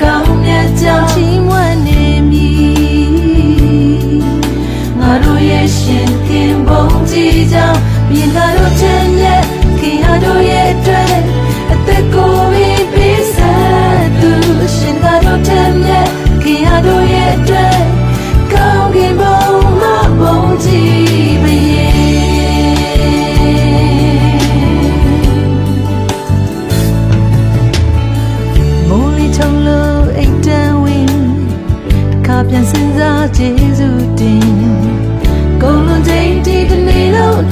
ကောင်းမြတ်ကြောင့်ချီးမွမ်းနေမည်ငါတို့ရဲ့ရှင်ခင်ဘုံကြီးကြောင့်မြင်သာတို့ချမ်းမြတ်ခင်ဟာတို့ရဲ့အတွက် ပြန်စင်စားကျေးဇူးတင်ကိုလွန်ချိန်ဒီကနေ့တော့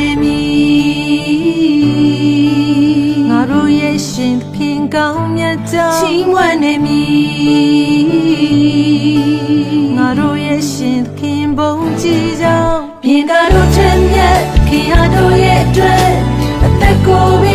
နဲ့မီငါတို့ရဲ့ရှင်ဖြင့်ကောင်းမြတ်ကြောင်းချီးမွမ်းနဲ့မီငါတို့ရဲ့ရှင်ခင်ဘုံကြည်ကြောင်းပြင်ကားတို့ချမ်းမြတ်ခင်အားတို့ရဲ့အတွက်အသက်ကို